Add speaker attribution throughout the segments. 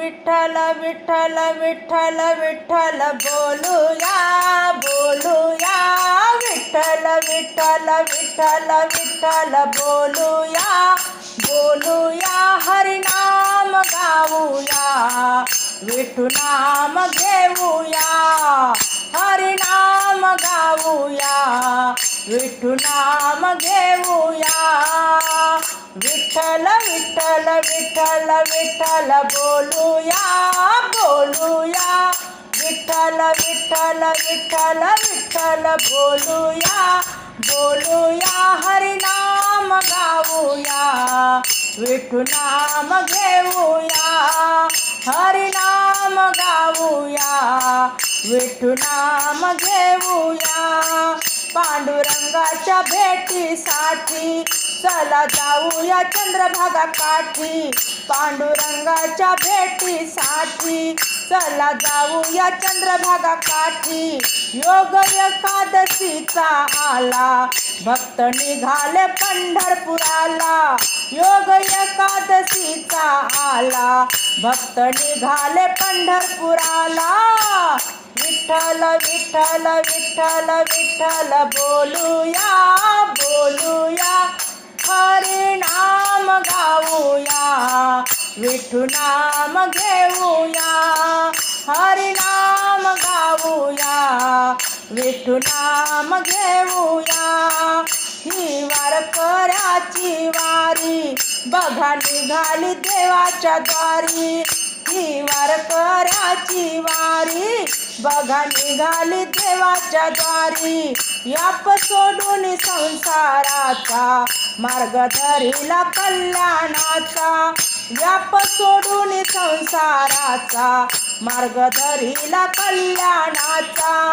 Speaker 1: विठ्ठल विठ्ठल विठ्ठल विठ्ठल बोलूया बोलूया. विठ्ठल विठ्ठल विठ्ठल विठ्ठल बोलूया बोलूया. हरिनाम गाऊया विठू नाम घेऊया. हरिनाम गाऊया विठू नाम घेऊया. विठ्ठल विठ्ठल विठ्ठल बोलूया बोलूया. विठ्ठल विठ्ठल विठ्ठल विठ्ठल बोलूया. बोलूया हरिनाम गाऊया. विठू नाम घेऊया. हरिनाम गाऊया. विठू नाम घेऊया. पांडुरंगाच्या भेटीसाठी चला जाऊया चंद्रभागा काठी पांडुरंगाच्या भेटीसाठी चला जाऊया चंद्रभागा काठी योग एकादशीचा आला भक्त निघाले पंढरपुराला. योग एकादशीचा आला भक्त निघाले पंढरपुराला. विठ्ठल विठ्ठल विठ्ठल विठ्ठल बोलूया बोलूया. हरे नाम गाऊया विठू नाम घेऊया. हरि नाम गाऊया विठू नाम घेऊया. ही वारकऱ्याची वारी बघा निघाली देवाच्या द्वारी. वारकऱ्याची वारी. बघा निघाली देवाच्या द्वारी. याप सोडून संसाराचा मार्ग धरिला कल्याणाचा. व्याप सोडून संसाराचा मार्ग धरिला कल्याणाचा.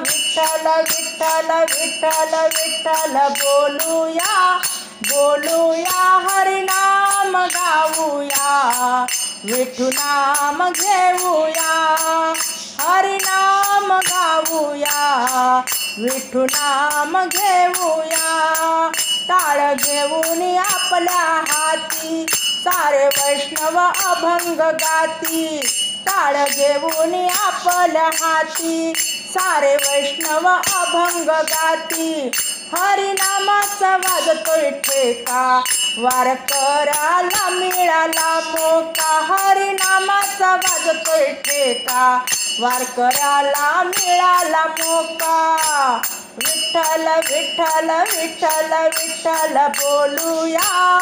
Speaker 1: विठ्ठल विठ्ठल विठ्ठल विठ्ठल बोलूया. बोलूया हरिनाम गाऊया. विठू नाम घेऊया हरिनाम गाऊया. विठू नाम घेऊया टाळ घेऊन आपल्या हाती सारे वैष्णव अभंग गाती. टाळ घेऊन आपल्या हाती सारे वैष्णव अभंग गाती. हरिनामाचा वाजतोय ठेका वारकराला मिळाला मोका हरिनामाचा वाजतोय ठेका वारकऱ्याला मिळाला मोका विठ्ठल विठ्ठल विठ्ठल विठ्ठल बोलूया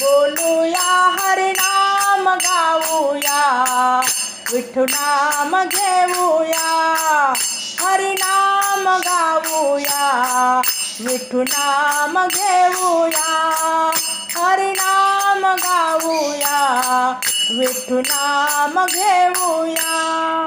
Speaker 1: बोलूया हरिनाम गाऊया. विठू घेऊया हरिनाम गाऊया. विठू घेऊया विठू नाम घेऊया.